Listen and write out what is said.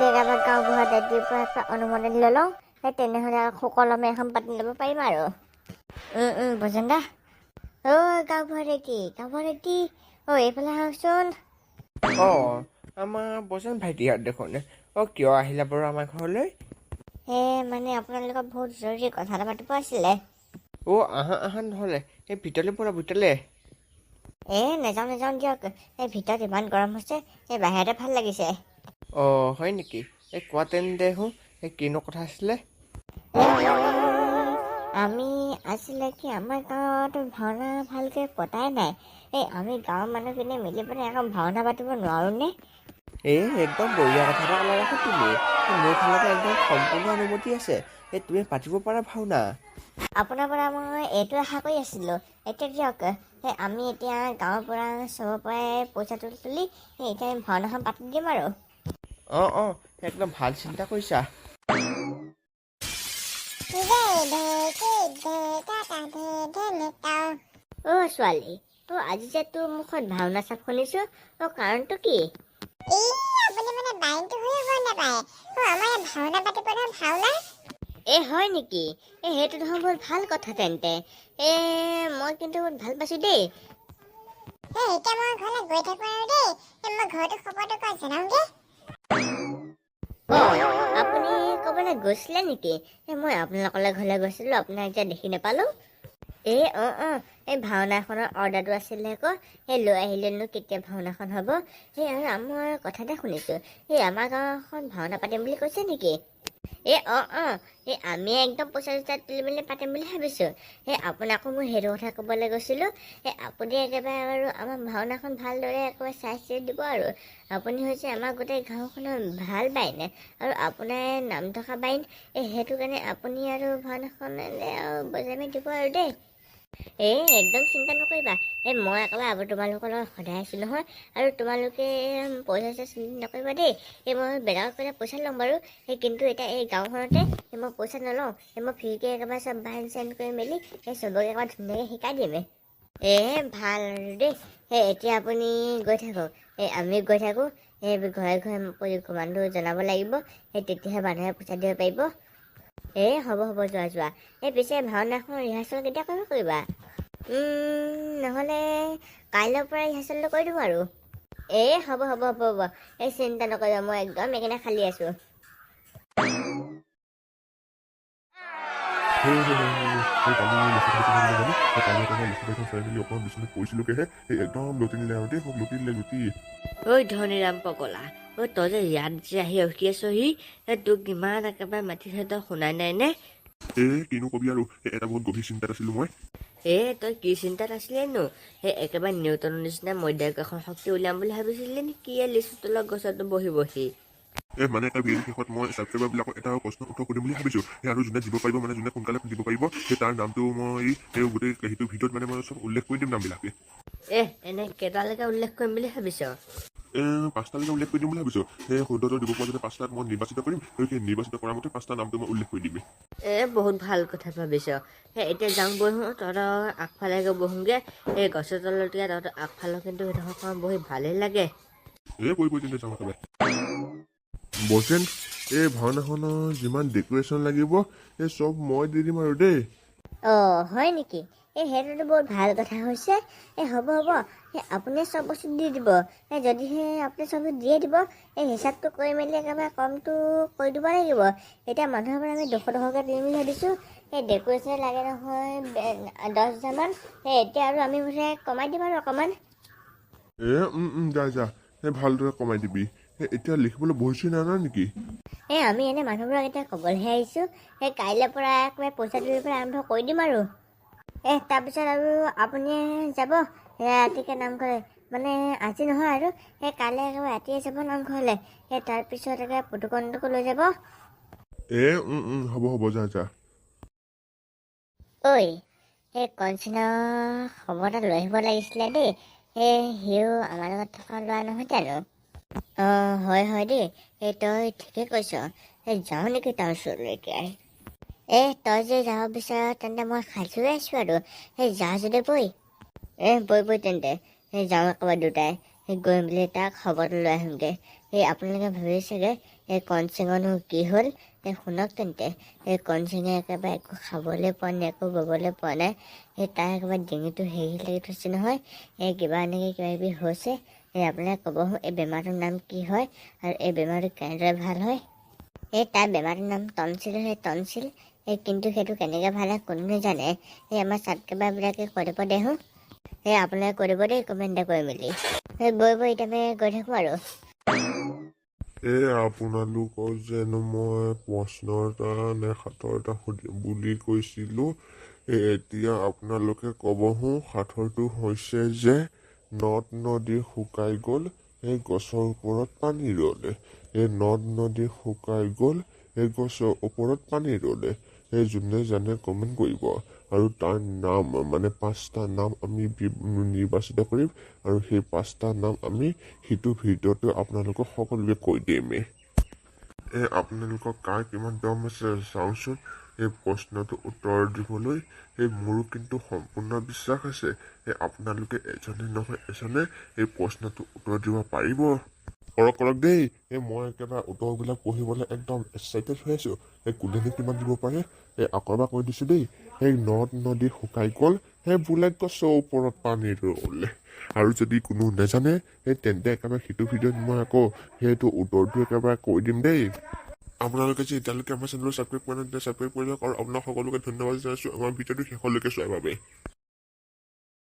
যদি একেবাৰে গাঁওবুঢ়া দাদীৰ পৰা অনুমোদন লৈ লওঁ সেই তেনেহ'লে আৰু সুকলমে এখন পাতি ল'ব পাৰিম আৰু বজেন দা অ' গাঁওবুঢ়া দাদী গাঁওবুঢ়া দাদী অ' এইফালে আহকচোন অঁ আমাৰ বচন ভাইটিহঁত দেখোন অঁ কিয় আহিলা বাৰু আমাৰ ঘৰলৈ এই মানে আপোনালোকক বহুত জৰুৰী কথা এটা পাতিব আছিলে অঁ আহা আহা নহ'লে এই ভিতৰলৈ পৰা ভিতৰলৈ এ নাযাওঁ নাযাওঁ দিয়ক। এই ভিতৰত ইমান গৰম হৈছে এই বাহিৰতে ভাল লাগিছে। অঁ হয় নেকি? এই কোৱা তেন্তে হো এই কিনো কথা আছিলে? আমি আছিলে কি আমাৰ গাঁৱত ভাওনা ভালকৈ পতাই নাই। এই আমি গাঁৱৰ মানুহখিনি মিলি পেলাই আকৌ ভাওনা পাতিব নোৱাৰোঁনে এই একদম বঢ়িয়া কথা এটা ক'লা ৰাখো তুমি। মোৰ ফালৰ পৰা একদম সম্পূৰ্ণ অনুমতি আছে। এই তুমি পাতিব পাৰা ভাওনা। আপোনাৰ পৰা মই এইটো আশা কৰি আছিলোঁ। এতিয়া দিয়ক সেই আমি এতিয়া গাঁৱৰ পৰা চবৰ পৰাই পইচাটো তুলি সেই এতিয়া আমি ভাওনাখন পাতি দিম আৰু। অঁ অঁ একদম ভালো চিন্তা কৰিছা। অ' ছোৱালী অ' আজি যে তোৰ মুখত ভাওনা চাপ শুনিছোঁ অ' কাৰণটো কি? এই মানে এ হয় নেকি? এ সেইটো দেখোন বহুত ভালো কথা তেন্তে। এ মই কিন্তু বহুত ভালো পাইছোঁ দেই। এই এতিয়া মই ঘৰলৈ গৈ থাকো আৰু দেই। মই ঘৰটো খবৰটো কৈ জনাওঁগে। আপুনি ক'বলৈ গৈছিলে নেকি? এই মই আপোনালোকলৈ ঘৰলৈ গৈছিলোঁ আপোনাক এতিয়া দেখি নাপালোঁ। এই অঁ অঁ এই ভাওনাখনৰ অৰ্ডাৰটো আছিলে আকৌ। সেই লৈ আহিলেনো কেতিয়া ভাওনাখন হ'ব? সেই আৰু মই কথা এটা শুনিছোঁ। এই আমাৰ গাঁৱখন ভাওনা পাতিম বুলি কৈছে নেকি? এই অঁ অঁ এই আমি একদম পইচা চইচা তুলি মেলি পাতিম বুলি ভাবিছোঁ। সেই আপোনাকো মই সেইটো কথা ক'বলৈ গৈছিলোঁ। সেই আপুনি একেবাৰে আৰু আমাৰ ভাওনাখন ভালদৰে একেবাৰে চাই চিতি দিব আৰু। আপুনি হৈছে আমাৰ গোটেই গাঁওখনৰ ভাল বাইন আৰু আপোনাৰ নাম থকা বাইন এই সেইটো কাৰণে আপুনি আৰু ভাওনাখন এনে আৰু বজাই দিব আৰু দেই। এই একদম চিন্তা নকৰিবা। এই মই একেবাৰে আগত তোমালোকৰ লগত সদায় আছোঁ নহয়। আৰু তোমালোকে পইচা চইচা চিন্তা নকৰিবা দেই। এই মই বেলেগত কৰিলে পইচা ল'ম বাৰু। সেই কিন্তু এতিয়া এই গাঁওখনতে মই পইচা নলওঁ। এই মই ফ্ৰীকৈ একেবাৰে চব বাইন চাইন কৰি মেলি সেই চবকে একেবাৰে ধুনীয়াকৈ শিকাই দিম। এ ভাল আৰু দেই। সেই এতিয়া আপুনি গৈ থাকক। এই আমি গৈ থাকোঁ। সেই ঘৰে ঘৰে কমাণ্ডো জনাব লাগিব। সেই তেতিয়াহে মানুহে পইচা দিব পাৰিব। এই হ'ব হ'ব যোৱা যোৱা। এই পিছে ভাওনাখন ৰিহাৰ্চেল কেতিয়া কৰিব কৰিবা? নহ'লে কাইলৈৰ পৰা ৰিহাৰ্চেলটো কৰি দিম আৰু। এই হ'ব হ'ব হ'ব হ'ব। এই চিন্তা নকৰিবা মই একদম এইকেইটা খালী আছোঁ। ধনীৰাম পগলা ঐ তই যে ইয়াত যে আহি ৰখি আছহি এই তোক কিমান একেবাৰে মাতি থৈ তই শুনাই নাই নে এ কিনো কবি আৰু এটা বহুত গভীৰ চিন্তাত আছিলো মই এ তই কি চিন্তাত আছিলেনো সেই একেবাৰে নিউটনৰ নিচিনা মধ্যাকৰ্ষণ শক্তি উলিয়াম বুলি ভাবিছিলি নেকি এই লিচু তলত গছতো বহি বহি এ মানে এটা ভিডিঅ' শেষত মই ছাবস্ক্ৰাইবাৰবিলাকক এটা প্ৰশ্ন উত্তৰ কৰিম বুলি ভাবিছো সেই আৰু যোনে দিব পাৰিব মানে যোনে সোনকালে দিব পাৰিব সেই তাৰ নামটো মই সেই গোটেই সেইটো ভিডিঅ'ত মানে মই চব উল্লেখ কৰি দিম নামবিলাকে এ এনে কেইটালৈকে উল্লেখ কৰিম বুলি ভাবিছ পাঁচটালৈকে উল্লেখ কৰি দিম বুলি ভাবিছো। সেই শুদ্ধটো দিব পৰা যদি পাঁচটাত মই নিৰ্বাচিত কৰিম আৰু সেই নিৰ্বাচিত কৰাৰ মতে পাঁচটা নামটো মই উল্লেখ কৰি দিম। এ বহুত ভাল কথা ভাবিছ। সেই এতিয়া যাওঁ বহো তহঁতৰ আগফালে গৈ বহোঁগৈ। এই গছৰ তলতে তহঁতৰ আগফালৰ কিন্তু সেইডোখৰ বহি ভালেই লাগে। এ পৰি পৰি তেন্তে যাওঁ একেবাৰে। বচেন এই ভাওনাখনৰ যিমান ডেক'ৰেশ্যন লাগিব এই চব মই দি দিম আৰু দেই। অঁ হয় নেকি? এই সেইটোতো বহুত ভাল কথা হৈছে। এই হ'ব হ'ব। সেই আপুনি চব বস্তু দি দিব। এই যদিহে আপুনি চব দিয়ে দিব এই হিচাপটো কৰি মেলি একেবাৰে কমটো কৰি দিব লাগিব। এতিয়া মানুহৰ পৰা আমি দুশ টকাকৈ দিম বুলি ভাবিছোঁ। সেই ডেক'ৰেশ্যন লাগে নহয় দহ হাজাৰমান সেই এতিয়া আৰু আমি মুঠতে কমাই দিম আৰু অকণমান এ যা যা। সেই ভালদৰে কমাই দিবি। এই এতিয়া লিখিবলৈ বহিছোঁ নানা নেকি? এই আমি এনে মানুহবোৰক এতিয়া ক'বলৈহে আহিছোঁ। সেই কাইলৈৰ পৰা একেবাৰে পইচা তুলিৰ পৰা আৰম্ভ কৰি দিম আৰু। এই তাৰপিছত আৰু আপুনি যাব। সেই ৰাতিকৈ নামঘৰলৈ। মানে আজি নহয় আৰু। সেই কাইলৈ একেবাৰে ৰাতিয়ে যাব নামঘৰলৈ। সেই তাৰপিছত একেবাৰে পুতুকণটোকো লৈ যাব। এ হ'ব হ'ব যা যা। ঐ সেই কঞ্চিনৰ খবৰ এটা লৈ আহিব লাগিছিলে দেই। সেই সিও আমাৰ লগত থকা ল'ৰা নহয় জানো? অঁ হয় হয় দেই। এই তই ঠিকে কৈছ। এই যাওঁ নেকি তাৰ ওচৰলৈকে? এ তই যে যাব বিচাৰ তেন্তে মই সাজুৱে আছোঁ আৰু সেই যা যদি বৈ এ বৈ বৈ তেন্তে সেই যাওঁ একেবাৰে দুটাই সেই গৈ মেলি তাক খবৰটো লৈ আহিমগৈ সেই আপোনালোকে ভাবি চাগে এই কণচিঙৰনো কি হ'ল এই শুনক তেন্তে এই কণচিঙে একেবাৰে একো খাবলৈ পোৱা নাই একো ববলৈ পোৱা নাই এই তাৰ একেবাৰে ডিঙিটো হেৰি লাগি থৈছে নহয় এই কিবা এনেকৈ কিবা কিবি হৈছে এই আপোনালোকে ক'বহোঁ এই বেমাৰটোৰ নাম কি হয় আৰু এই বেমাৰটো কেনেদৰে ভাল হয় এই তাৰ বেমাৰটোৰ নাম টনচিল হয় টনচিল এই কিন্তু সেইটো কেনেকৈ ভাল হয় কোনো নাজানে এই আমাৰ ছাত্ৰবাবিলাকে কৈ দিব দেহোঁ এই আপোনালোকে কৈ দিব দেই কমেণ্ট এটা কৰি মেলি। এই বৈ বৈ এতিয়া আমি গৈ থাকোঁ আৰু। এ আপোনালোকক যেন মই প্ৰশ্ন এটা নে সাঁথৰ এটা সুধিম বুলি কৈছিলো এ এতিয়া আপোনালোকে ক'বহো সাঁথৰটো হৈছে যে নদ নদী শুকাই গ'ল এই গছৰ ওপৰত পানী ৰ'লে এই নদ নদী শুকাই গ'ল এই গছৰ ওপৰত পানী ৰ'লে এই যোনে জানে কমেণ্ট কৰিব আৰু তাৰ নাম মানে পাঁচটা নাম আমি নিৰ্বাচিত কৰিম আৰু সেই পাঁচটা নাম আমি সিটো ভিডিঅ'টো আপোনালোকক সকলোকে কৈ দিমেই এই আপোনালোকক কাৰ কিমান দম আছে চাওঁচোন এই প্ৰশ্নটো উত্তৰ দিবলৈ এই মোৰো কিন্তু সম্পূৰ্ণ বিশ্বাস আছে এই আপোনালোকে এজনে নহয় এজনে এই প্ৰশ্নটো উত্তৰ দিব পাৰিব কৰক কৰক দেই। এই মই একেবাৰে উত্তৰবিলাক পঢ়িবলৈ একদম এক্সাইটেড হৈ আছোঁ। এই কোনেনো কিমান দিব পাৰে? আকৌ এবাৰ কৈ দিছোঁ দেই। সেই নদ নদী শুকাই গ'ল। সেই বোলে গছৰ ওপৰত পানী ৰ'লে। আৰু যদি কোনো নাজানে সেই তেন্তে একেবাৰে সিটো ভিডিঅ'ত মই আকৌ সেইটো উত্তৰটো একেবাৰে কৈ দিম দেই। আপোনালোকে যে এতিয়ালৈকে আমাৰ চেনেলটো ছাবস্ক্ৰাইব কৰা নাই ছাবস্ক্ৰাইব কৰি লওক আৰু আপোনাক সকলোকে ধন্যবাদ জনাইছোঁ। আমাৰ ভিডিঅ'টো শেষলৈকে চোৱাৰ বাবে।